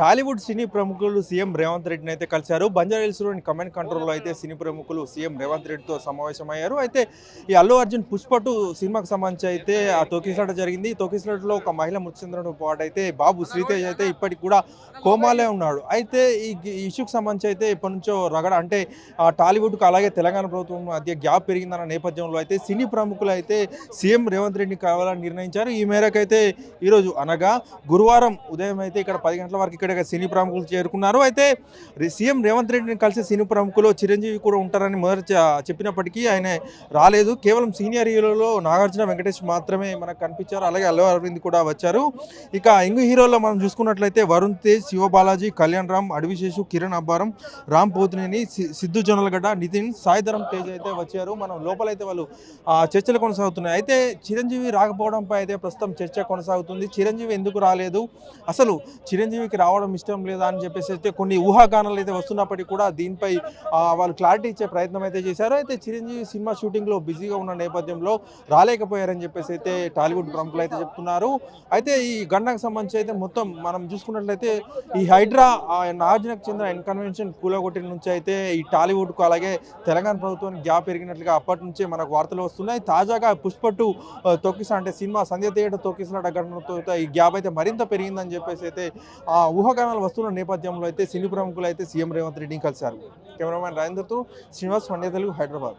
టాలీవుడ్ సినీ ప్రముఖులు సీఎం రేవంత్ రెడ్డిని అయితే కలిశారు. బంజారాహిల్స్లోని కమాండ్ కంట్రోల్లో అయితే సినీ ప్రముఖులు సీఎం రేవంత్ రెడ్డితో సమావేశమయ్యారు. అయితే ఈ అల్లు అర్జున్ పుష్పటు సినిమాకు సంబంధించి అయితే ఆ తోకిసలాట జరిగింది. తోకిసలాటలో ఒక మహిళ మృతి చెందడంతో పాటు అయితే బాబు శ్రీతేజ్ అయితే ఇప్పటికి కూడా కోమాలే ఉన్నాడు. అయితే ఈ ఇష్యూకి సంబంధించి అయితే ఇప్పటి నుంచో రగడ అంటే ఆ టాలీవుడ్కు అలాగే తెలంగాణ ప్రభుత్వం మధ్య గ్యాప్ పెరిగిందన్న నేపథ్యంలో అయితే సినీ ప్రముఖులు అయితే సీఎం రేవంత్ రెడ్డిని కావాలని నిర్ణయించారు. ఈ మేరకు అయితే ఈరోజు అనగా గురువారం ఉదయం అయితే ఇక్కడ పది గంటల వరకు ఇక్కడ సినీ ప్రముఖులు చేరుకున్నారు. అయితే సీఎం రేవంత్ రెడ్డిని కలిసి సినీ ప్రముఖులు చిరంజీవి కూడా ఉంటారని మొదట చెప్పినప్పటికీ ఆయన రాలేదు. కేవలం సీనియర్ హీరోలో నాగార్జున వెంకటేష్ మాత్రమే మనకు కనిపించారు. అలాగే అల్లు అరవింద్ కూడా వచ్చారు. ఇక యంగ్ హీరోల్లో మనం చూసుకున్నట్లయితే వరుణ్ తేజ్ శివ బాలాజీ కళ్యాణ్ రామ్ అడవిశేషు కిరణ్ అబ్బారం రామ్ పోతినేని సిద్ధు జొన్నలగడ్డ నితిన్ సాయిధరం తేజ్ అయితే వచ్చారు. మనం లోపలైతే వాళ్ళు చర్చలు కొనసాగుతున్నాయి. అయితే చిరంజీవి రాకపోవడంపై అయితే ప్రస్తుతం చర్చ కొనసాగుతుంది. చిరంజీవి ఎందుకు రాలేదు? అసలు చిరంజీవికి రావడం ఇష్టం లేదా అని చెప్పేసి అయితే కొన్ని ఊహాగానాలు అయితే వస్తున్నప్పటికీ కూడా దీనిపై వాళ్ళు క్లారిటీ ఇచ్చే ప్రయత్నం అయితే చేశారు. అయితే చిరంజీవి సినిమా షూటింగ్లో బిజీగా ఉన్న నేపథ్యంలో రాలేకపోయారని చెప్పేసి అయితే టాలీవుడ్ ప్రముఖులు అయితే చెప్తున్నారు. అయితే ఈ గండకు సంబంధించి అయితే మొత్తం మనం చూసుకున్నట్లయితే ఈ హైడ్రా నాగార్జునకు చెందిన ఇన్కన్వెన్షన్ కూలగొట్టిన నుంచి అయితే ఈ టాలీవుడ్కు అలాగే తెలంగాణ ప్రభుత్వానికి గ్యాప్ పెరిగినట్లుగా అప్పటి నుంచే మనకు వార్తలు వస్తున్నాయి. తాజాగా పుష్పట్టు టూ తొక్కిస అంటే సినిమా సంధ్య థియేటర్ తొక్కిసలాట ఘటనతో ఈ గ్యాప్ అయితే మరింత పెరిగిందని చెప్పేసి అయితే ఊహాగానాలు వస్తున్న నేపథ్యంలో అయితే సినీ ప్రముఖులు అయితే సీఎం రేవంత్ రెడ్డిని కలిశారు. కెమెరామ్యాన్ రాజేంద్రతో శ్రీనివాస్ పండే తెలుగు హైదరాబాద్.